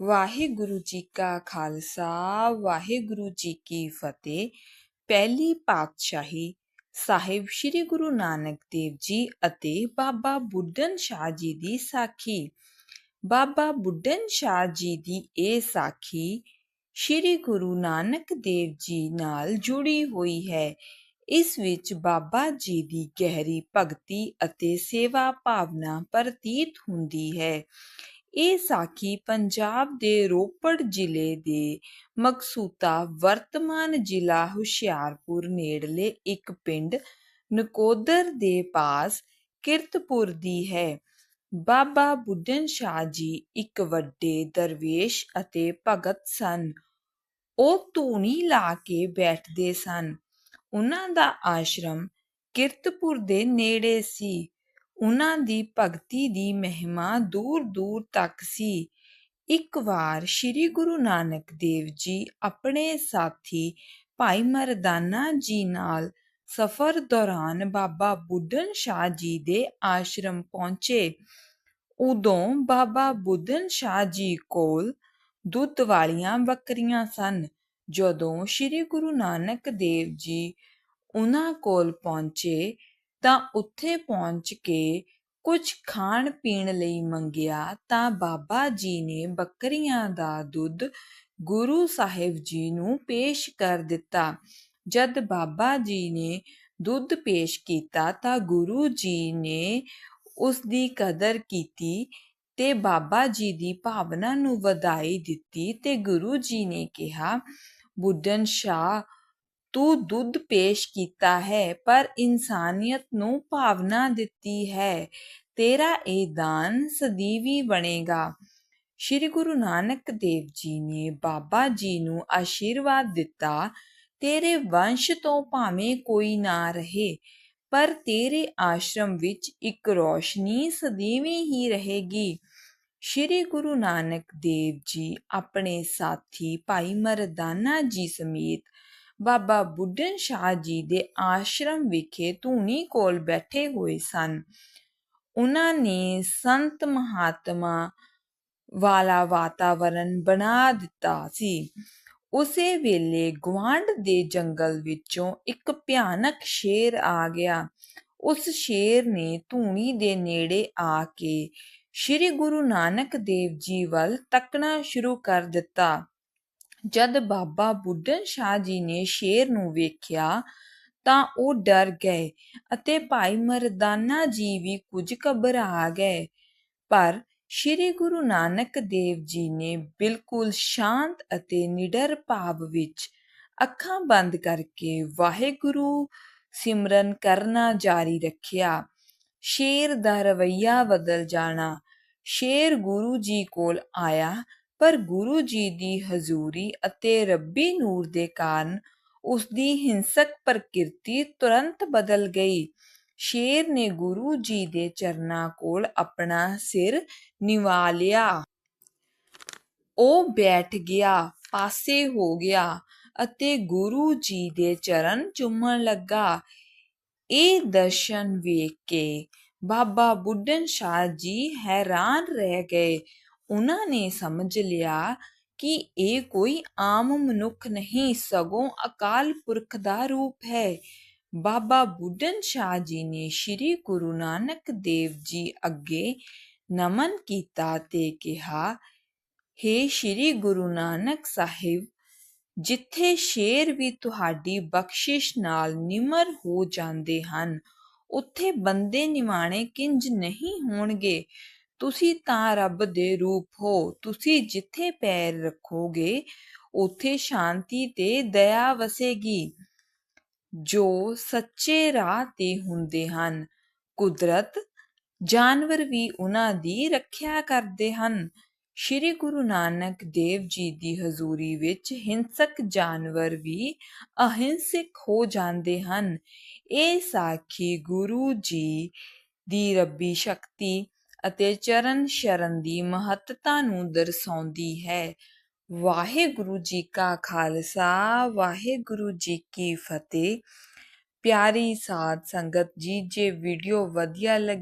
ਵਾਹਿਗੁਰੂ ਜੀ ਕਾ ਖਾਲਸਾ, ਵਾਹਿਗੁਰੂ ਜੀ ਕੀ ਫਤਿਹ। ਪਹਿਲੀ ਪਾਤਸ਼ਾਹੀ ਸਾਹਿਬ ਸ੍ਰੀ ਗੁਰੂ ਨਾਨਕ ਦੇਵ ਜੀ ਅਤੇ ਬਾਬਾ ਬੁੱਢਨ ਸ਼ਾਹ ਜੀ ਦੀ ਸਾਖੀ। ਬਾਬਾ ਬੁੱਢਨ ਸ਼ਾਹ ਜੀ ਦੀ ਇਹ ਸਾਖੀ ਸ੍ਰੀ ਗੁਰੂ ਨਾਨਕ ਦੇਵ ਜੀ ਨਾਲ ਜੁੜੀ ਹੋਈ ਹੈ। ਇਸ ਵਿੱਚ ਬਾਬਾ ਜੀ ਦੀ ਗਹਿਰੀ ਭਗਤੀ ਅਤੇ ਸੇਵਾ ਭਾਵਨਾ ਪ੍ਰਤੀਤ ਹੁੰਦੀ ਹੈ। ਇਹ ਸਾਖੀ ਪੰਜਾਬ ਦੇ ਰੋਪੜ ਜ਼ਿਲ੍ਹੇ ਦੇ ਮਕਸੂਤਾ ਵਰਤਮਾਨ ਜ਼ਿਲ੍ਹਾ ਹੁਸ਼ਿਆਰਪੁਰ ਨੇੜਲੇ ਇੱਕ ਪਿੰਡ ਨਕੋਦਰ ਦੇ ਪਾਸ ਕਿਰਤਪੁਰ ਦੀ ਹੈ। ਬਾਬਾ ਬੁੱਢਨ ਸ਼ਾਹ ਜੀ ਇੱਕ ਵੱਡੇ ਦਰਵੇਸ਼ ਅਤੇ ਭਗਤ ਸਨ। ਉਹ ਧੂਣੀ ਲਾ ਕੇ ਬੈਠਦੇ ਸਨ। ਉਹਨਾਂ ਦਾ ਆਸ਼ਰਮ ਕਿਰਤਪੁਰ ਦੇ ਨੇੜੇ ਸੀ। ਉਨ੍ਹਾਂ ਦੀ ਭਗਤੀ ਦੀ ਮਹਿਮਾ ਦੂਰ ਦੂਰ ਤੱਕ ਸੀ। ਇੱਕ ਵਾਰ ਸ੍ਰੀ ਗੁਰੂ ਨਾਨਕ ਦੇਵ ਜੀ ਆਪਣੇ ਸਾਥੀ ਭਾਈ ਮਰਦਾਨਾ ਜੀ ਨਾਲ ਸਫ਼ਰ ਦੌਰਾਨ ਬਾਬਾ ਬੁੱਢਨ ਸ਼ਾਹ ਜੀ ਦੇ ਆਸ਼ਰਮ ਪਹੁੰਚੇ। ਉਦੋਂ ਬਾਬਾ ਬੁੱਢਨ ਸ਼ਾਹ ਜੀ ਕੋਲ ਦੁੱਧ ਵਾਲੀਆਂ ਬੱਕਰੀਆਂ ਸਨ। ਜਦੋਂ ਸ੍ਰੀ ਗੁਰੂ ਨਾਨਕ ਦੇਵ ਜੀ ਉਹਨਾਂ ਕੋਲ ਪਹੁੰਚੇ ਤਾਂ ਉੱਥੇ ਪਹੁੰਚ ਕੇ ਕੁਝ ਖਾਣ ਪੀਣ ਲਈ ਮੰਗਿਆ ਤਾਂ ਬਾਬਾ ਜੀ ਨੇ ਬੱਕਰੀਆਂ ਦਾ ਦੁੱਧ ਗੁਰੂ ਸਾਹਿਬ ਜੀ ਨੂੰ ਪੇਸ਼ ਕਰ ਦਿੱਤਾ। ਜਦ ਬਾਬਾ ਜੀ ਨੇ ਦੁੱਧ ਪੇਸ਼ ਕੀਤਾ ਤਾਂ ਗੁਰੂ ਜੀ ਨੇ ਉਸ ਦੀ ਕਦਰ ਕੀਤੀ ਤੇ ਬਾਬਾ ਜੀ ਦੀ ਭਾਵਨਾ ਨੂੰ ਵਧਾਈ ਦਿੱਤੀ ਤੇ ਗੁਰੂ ਜੀ ਨੇ ਕਿਹਾ ਬੁੱਢਨ ਸ਼ਾਹ ਤੂੰ ਦੁੱਧ ਪੇਸ਼ ਕੀਤਾ ਹੈ, ਪਰ ਇਨਸਾਨੀਅਤ ਨੂੰ ਭਾਵਨਾ ਦਿੱਤੀ ਹੈ, ਤੇਰਾ ਇਹ ਦਾਨ ਸਦੀਵੀ ਬਣੇਗਾ। ਸ੍ਰੀ ਗੁਰੂ ਨਾਨਕ ਦੇਵ ਜੀ ਨੇ ਬਾਬਾ ਜੀ ਨੂੰ ਆਸ਼ੀਰਵਾਦ ਦਿੱਤਾ, ਤੇਰੇ ਵੰਸ਼ ਤੋਂ ਭਾਵੇਂ ਕੋਈ ਨਾ ਰਹੇ, ਪਰ ਤੇਰੇ ਆਸ਼ਰਮ ਵਿੱਚ ਇੱਕ ਰੋਸ਼ਨੀ ਸਦੀਵੀ ਹੀ ਰਹੇਗੀ। ਸ੍ਰੀ ਗੁਰੂ ਨਾਨਕ ਦੇਵ ਜੀ ਆਪਣੇ ਸਾਥੀ ਭਾਈ ਮਰਦਾਨਾ ਜੀ ਸਮੇਤ ਬਾਬਾ ਬੁੱਢਨ ਸ਼ਾਹ ਜੀ ਦੇ ਆਸ਼ਰਮ ਵਿਖੇ ਧੂਣੀ ਕੋਲ ਬੈਠੇ ਹੋਏ ਸਨ। ਉਹਨਾਂ ਨੇ ਸੰਤ ਮਹਾਤਮਾ ਵਾਲਾ ਵਾਤਾਵਰਣ ਬਣਾ ਦਿੱਤਾ ਸੀ। ਉਸੇ ਵੇਲੇ ਗਵਾਂਡ ਦੇ ਜੰਗਲ ਵਿੱਚੋਂ ਇੱਕ ਭਿਆਨਕ ਸ਼ੇਰ ਆ ਗਿਆ। ਉਸ ਸ਼ੇਰ ਨੇ ਧੂਣੀ ਦੇ ਨੇੜੇ ਆ ਕੇ ਸ੍ਰੀ ਗੁਰੂ ਨਾਨਕ ਦੇਵ ਜੀ ਵੱਲ ਤੱਕਣਾ ਸ਼ੁਰੂ ਕਰ ਦਿੱਤਾ। ਜਦ ਬਾਬਾ ਬੁੱਢਨ ਸ਼ਾਹ ਜੀ ਨੇ ਸ਼ੇਰ ਨੂੰ ਵੇਖਿਆ ਤਾਂ ਉਹ ਡਰ ਗਏ ਅਤੇ ਭਾਈ ਮਰਦਾਨਾ ਜੀ ਵੀ ਕੁਝ ਘਬਰਾ ਗਏ। ਪਰ ਸ੍ਰੀ ਗੁਰੂ ਨਾਨਕ ਦੇਵ ਜੀ ਨੇ ਬਿਲਕੁਲ ਸ਼ਾਂਤ ਅਤੇ ਨਿਡਰ ਭਾਵ ਵਿੱਚ ਅੱਖਾਂ ਬੰਦ ਕਰਕੇ ਵਾਹਿਗੁਰੂ ਸਿਮਰਨ ਕਰਨਾ ਜਾਰੀ ਰੱਖਿਆ। ਸ਼ੇਰ ਦਾ ਰਵਈਆ ਬਦਲ ਜਾਣਾ। ਸ਼ੇਰ ਗੁਰੂ ਜੀ ਕੋਲ ਆਇਆ ਪਰ ਗੁਰੂ ਜੀ ਦੀ ਹਜ਼ੂਰੀ ਅਤੇ ਰੱਬੀ ਨੂਰ ਦੇ ਕਾਰਨ ਉਸ ਦੀ ਹਿੰਸਕ ਪ੍ਰਕਿਰਤੀ ਤੁਰੰਤ ਬਦਲ ਗਈ। ਸ਼ੇਰ ਨੇ ਗੁਰੂ ਜੀ ਦੇ ਚਰਨਾਂ ਕੋਲ ਆਪਣਾ ਸਿਰ ਨਿਵਾ ਲਿਆ। ਉਹ ਬੈਠ ਗਿਆ, ਪਾਸੇ ਹੋ ਗਿਆ ਅਤੇ ਗੁਰੂ ਜੀ ਦੇ ਚਰਨ ਚੁੰਮਣ ਲੱਗਾ। ਇਹ ਦਰਸ਼ਨ ਵੇਖ ਕੇ ਬਾਬਾ ਬੁੱਢਨ ਸ਼ਾਹ ਜੀ ਹੈਰਾਨ ਰਹਿ ਗਏ। ਉਹਨਾਂ ਨੇ ਸਮਝ ਲਿਆ ਕਿ ਇਹ ਕੋਈ ਆਮ ਮਨੁੱਖ ਨਹੀਂ, ਸਗੋਂ ਅਕਾਲ ਪੁਰਖ ਦਾ ਰੂਪ ਹੈ। ਬਾਬਾ ਬੁੱਢਨ ਸ਼ਾਹ ਜੀ ਨੇ ਸ੍ਰੀ ਗੁਰੂ ਨਾਨਕ ਦੇਵ ਜੀ ਅੱਗੇ ਨਮਨ ਕੀਤਾ ਤੇ ਕਿਹਾ हे ਸ੍ਰੀ ਗੁਰੂ ਨਾਨਕ ਸਾਹਿਬ, ਜਿੱਥੇ ਸ਼ੇਰ ਵੀ ਤੁਹਾਡੀ ਬਖਸ਼ਿਸ਼ ਨਾਲ ਨਿਮਰ ਹੋ ਜਾਂਦੇ ਹਨ, ਉੱਥੇ ਬੰਦੇ ਨਿਮਾਣੇ ਕਿੰਜ ਨਹੀਂ ਹੋਣਗੇ? ਤੁਸੀਂ ਤਾਂ ਰੱਬ ਦੇ ਰੂਪ ਹੋ, ਤੁਸੀਂ ਜਿੱਥੇ ਪੈਰ ਰੱਖੋਗੇ, ਉੱਥੇ ਸ਼ਾਂਤੀ ਤੇ ਦਇਆ ਵਸੇਗੀ। ਜੋ ਸੱਚੇ ਰਾਹ ਤੇ ਹੁੰਦੇ ਹਨ, ਕੁਦਰਤ ਜਾਨਵਰ ਵੀ ਉਹਨਾਂ ਦੀ ਰੱਖਿਆ ਕਰਦੇ ਹਨ। ਸ਼੍ਰੀ ਗੁਰੂ ਨਾਨਕ ਦੇਵ ਜੀ ਦੀ ਹਜ਼ੂਰੀ ਵਿੱਚ ਹਿੰਸਕ ਜਾਨਵਰ ਵੀ ਅਹਿੰਸਕ ਹੋ ਜਾਂਦੇ ਹਨ। ਇਹ ਸਾਖੀ ਗੁਰੂ ਜੀ ਦੀ ਰੱਬੀ ਸ਼ਕਤੀ ਅਤੇ ਚਰਨ ਸ਼ਰਨ ਦੀ ਮਹੱਤਤਾ ਨੂੰ ਦਰਸਾਉਂਦੀ ਹੈ। ਵਾਹਿਗੁਰੂ ਜੀ ਕਾ ਖਾਲਸਾ, ਵਾਹਿਗੁਰੂ ਜੀ ਕੀ ਫਤਿਹ। ਪਿਆਰੀ ਸਾਧ ਸੰਗਤ ਜੀ, ਜੇ ਵੀਡੀਓ ਵਧੀਆ ਲੱਗੀ